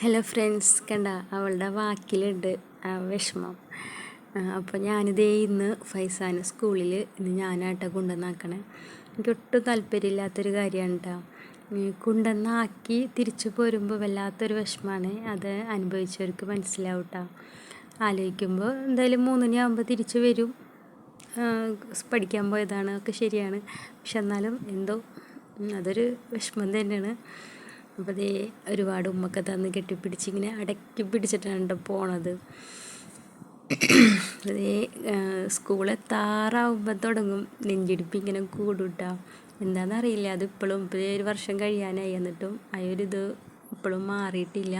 Hello friends കണ്ട? അവളുടെ വാക്കിലുണ്ട്. ആ വിഷമം. അപ്പോൾ ഞാനിതേ ഇന്ന് ഫൈസാന് സ്കൂളിൽ ഇന്ന് ഞാനാട്ടോ കൊണ്ടുവന്നാക്കണേ. എനിക്ക് ഒട്ടും താല്പര്യമില്ലാത്തൊരു കാര്യമാണ് കേട്ടോ കൊണ്ടുവന്നാക്കി തിരിച്ചു പോരുമ്പോൾ വല്ലാത്തൊരു വിഷമമാണ് അത് അനുഭവിച്ചവർക്ക് മനസ്സിലാവും കേട്ടോ ആലോചിക്കുമ്പോൾ എന്തായാലും മൂന്നിനാകുമ്പോൾ തിരിച്ചു വരും. പഠിക്കാൻ പോയതാണ്. ഒക്കെ ശരിയാണ്. പക്ഷെ എന്നാലും എന്തോ അതൊരു വിഷമം തന്നെയാണ്. അപ്പോൾ അതേ ഒരുപാട് ഉമ്മൊക്കെ തന്ന് കെട്ടിപ്പിടിച്ച് ഇങ്ങനെ അടക്കി പിടിച്ചിട്ടാണ് പോണത്. അതേ സ്കൂളെത്താറാവുമ്പോൾ തുടങ്ങും. നെഞ്ചിടിപ്പ് ഇങ്ങനെ കൂടുട്ടാ എന്താണെന്നറിയില്ല അത് ഇപ്പോഴും ഇപ്പോൾ ഒരു വർഷം കഴിയാനായി. എന്നിട്ടും ആ ഇപ്പോഴും മാറിയിട്ടില്ല.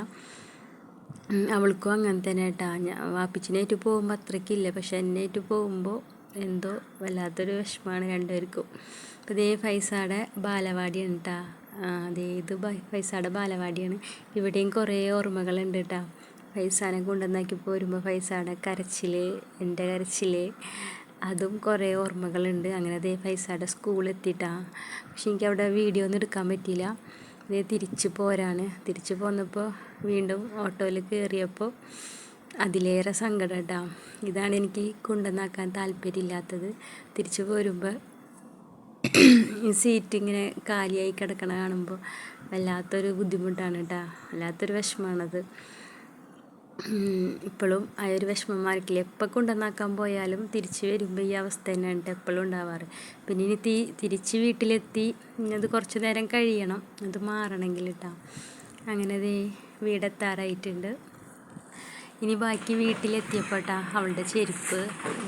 അവൾക്കും അങ്ങനെ തന്നെ കേട്ടാ ഞാൻ വാപ്പിച്ചിനായിട്ട് പോകുമ്പോൾ അത്രയ്ക്കില്ല. പക്ഷെ എന്നായിട്ട് പോകുമ്പോൾ എന്തോ വല്ലാത്തൊരു വിഷമമാണ് രണ്ടുപേർക്കും. അപ്പോൾ ഇതേ ഫൈസാടെ ബാലവാടിയാണ് കേട്ടാ അതേ ഇത് ഫൈസാടെ ബാലവാടിയാണ്. ഇവിടെയും കുറേ ഓർമ്മകളുണ്ട് കേട്ടോ ഫൈസാനെ കൊണ്ടുവന്നാക്കി പോരുമ്പോൾ ഫൈസാടെ കരച്ചിൽ എന്റെ കരച്ചിൽ അതും കുറേ ഓർമ്മകളുണ്ട്. അങ്ങനെ അതേ ഫൈസാടെ സ്കൂളെത്തിയിട്ടാ പക്ഷെ എനിക്ക് അവിടെ വീഡിയോ ഒന്നും എടുക്കാൻ പറ്റിയില്ല. അതേ തിരിച്ചു പോരാണ്. തിരിച്ചു പോന്നപ്പോൾ വീണ്ടും ഓട്ടോയിൽ കയറിയപ്പോൾ അതിലേറെ സങ്കടം കേട്ടോ ഇതാണ് എനിക്ക് കൊണ്ടുവന്നാക്കാൻ താല്പര്യമില്ലാത്തത്. തിരിച്ചു പോരുമ്പോൾ സീറ്റ് ഇങ്ങനെ കാലിയായി കിടക്കണ കാണുമ്പോൾ വല്ലാത്തൊരു ബുദ്ധിമുട്ടാണ് കേട്ടോ വല്ലാത്തൊരു വിഷമമാണത് ഇപ്പോഴും ആ ഒരു വിഷമം മാറിക്കില്ല? എപ്പോൾ കൊണ്ടുവന്നാക്കാൻ പോയാലും തിരിച്ച് വരുമ്പോൾ ഈ അവസ്ഥ തന്നെയാണ് എപ്പോഴും ഉണ്ടാവാറ്. പിന്നെ ഇനി തീ തിരിച്ച് വീട്ടിലെത്തി അത് കുറച്ച് നേരം കഴിയണം. അത് മാറണമെങ്കിൽ കേട്ടോ അങ്ങനെ വീടെത്താറായിട്ടുണ്ട്. ഇനി ബാക്കി വീട്ടിലെത്തിയപ്പോട്ടാ അവളുടെ ചെരുപ്പ്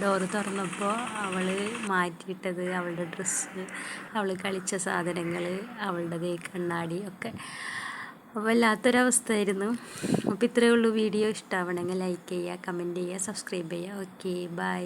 ഡോറ് തുറന്നപ്പോൾ അവൾ മാറ്റിയിട്ടത് അവളുടെ ഡ്രസ്സ് അവൾ കളിച്ച സാധനങ്ങൾ അവളുടെ കണ്ണാടി ഒക്കെ. വല്ലാത്തൊരവസ്ഥയായിരുന്നു. അപ്പോൾ ഇത്രയേ ഉള്ളൂ വീഡിയോ. ഇഷ്ടമാവണമെങ്കിൽ ലൈക്ക് ചെയ്യുക കമന്റ് ചെയ്യുക സബ്സ്ക്രൈബ് ചെയ്യുക. Okay bye